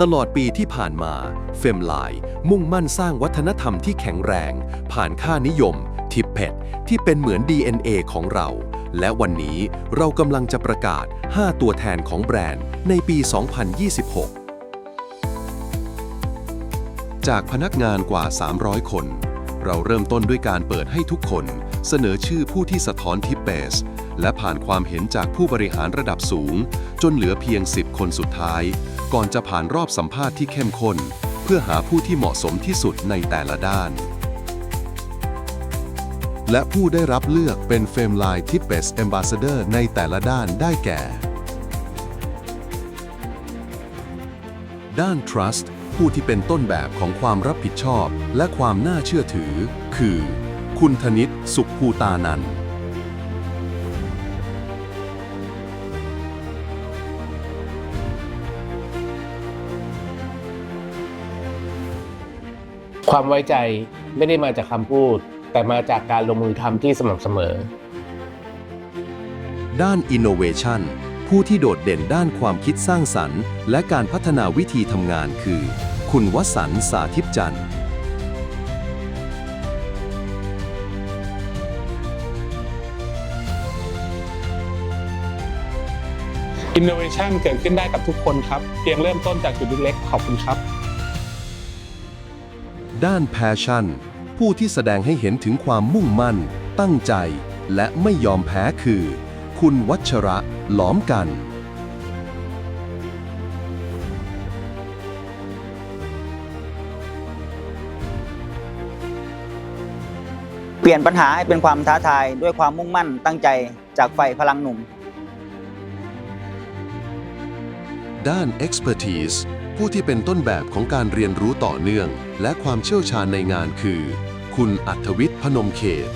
ตลอดปีที่ผ่านมาเฟมไลน์มุ่งมั่นสร้างวัฒนธรรมที่แข็งแรง ผ่านค่านิยม ทิปเพดที่เป็นเหมือน DNA ของเรา และวันนี้เรากำลังจะประกาศ 5 ตัวแทนของแบรนด์ในปี 2026 จากพนักงานกว่า 300 คน เราเริ่มต้นด้วยการเปิดให้ทุกคนเสนอชื่อผู้ที่สะท้อนทิปเบสและผ่านความเห็นจากผู้บริหารระดับสูง จนเหลือเพียง 10 คนสุดท้าย ก่อนจะผ่านรอบสัมภาษณ์ที่เข้มข้น เพื่อหาผู้ที่เหมาะสมที่สุดในแต่ละด้าน และผู้ได้รับเลือกเป็นเฟมไลน์ทิปเบสแอมบาสเดอร์ในแต่ละด้านได้แก่ ด้าน Trust ผู้ที่เป็นต้นแบบของความรับผิดชอบและความน่าเชื่อถือ คือ คุณธนิตสุขภูตานันท์ ความไว้ใจไม่ได้มาจากคำพูด แต่มาจากการลงมือทำที่สม่ำเสมอ ด้าน Innovation ผู้ที่โดดเด่นด้านความคิดสร้างสรรค์ และการพัฒนาวิธีทำงานคือ คุณวสันต์สาธิตจันทร์ Innovation เกิดขึ้นได้กับทุกคนครับ เพียงเริ่มต้นจากจุดเล็กๆขอบคุณครับ ด้าน Passion ผู้ที่แสดงให้เห็นถึงความมุ่งมั่น ตั้งใจ และไม่ยอมแพ้คือ คุณวัชระหลอมกันเปลี่ยนปัญหาให้เป็นความท้าทายด้วยความมุ่งมั่นตั้งใจจากไฟพลังหนุ่ม ด้าน Expertise ผู้ที่เป็นต้นแบบของการเรียนรู้ต่อเนื่อง และความเชี่ยวชาญในงานคือ คุณอัธวิทย์พนมเขต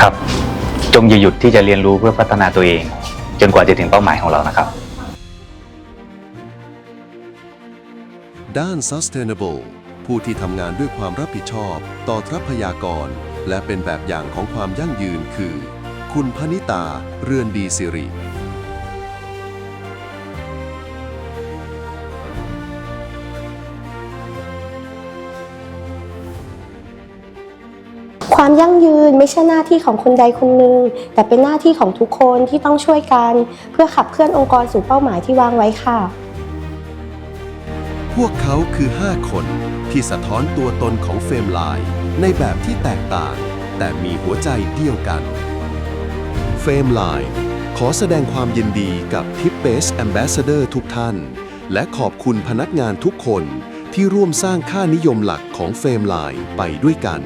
ครับ จงอย่าหยุดที่จะเรียนรู้เพื่อพัฒนาตัวเอง จนกว่าจะถึงเป้าหมายของเรานะครับ ด้าน Sustainable ผู้ที่ทำงานด้วยความรับผิดชอบ ต่อทรัพยากร และเป็นแบบอย่างของความยั่งยืนคือ คุณพนิตา เรือนดีสิริความยั่งยืนไม่ใช่หน้าที่ของคนใดคนหนึ่งแต่เป็นหน้าที่ของทุกคนที่ต้องช่วยกัน เพื่อขับเคลื่อนองค์กรสู่เป้าหมายที่วางไว้ค่ะ พวกเขาคือ 5 คนที่สะท้อนตัวตนของเฟรมไลน์ในแบบที่แตกต่าง แต่มีหัวใจเดียวกัน เฟรมไลน์ขอแสดงความยินดีกับทิปเบสแอมบาสเดอร์ทุกท่าน และขอบคุณพนักงานทุกคนที่ร่วมสร้างค่านิยมหลักของเฟรมไลน์ไปด้วยกัน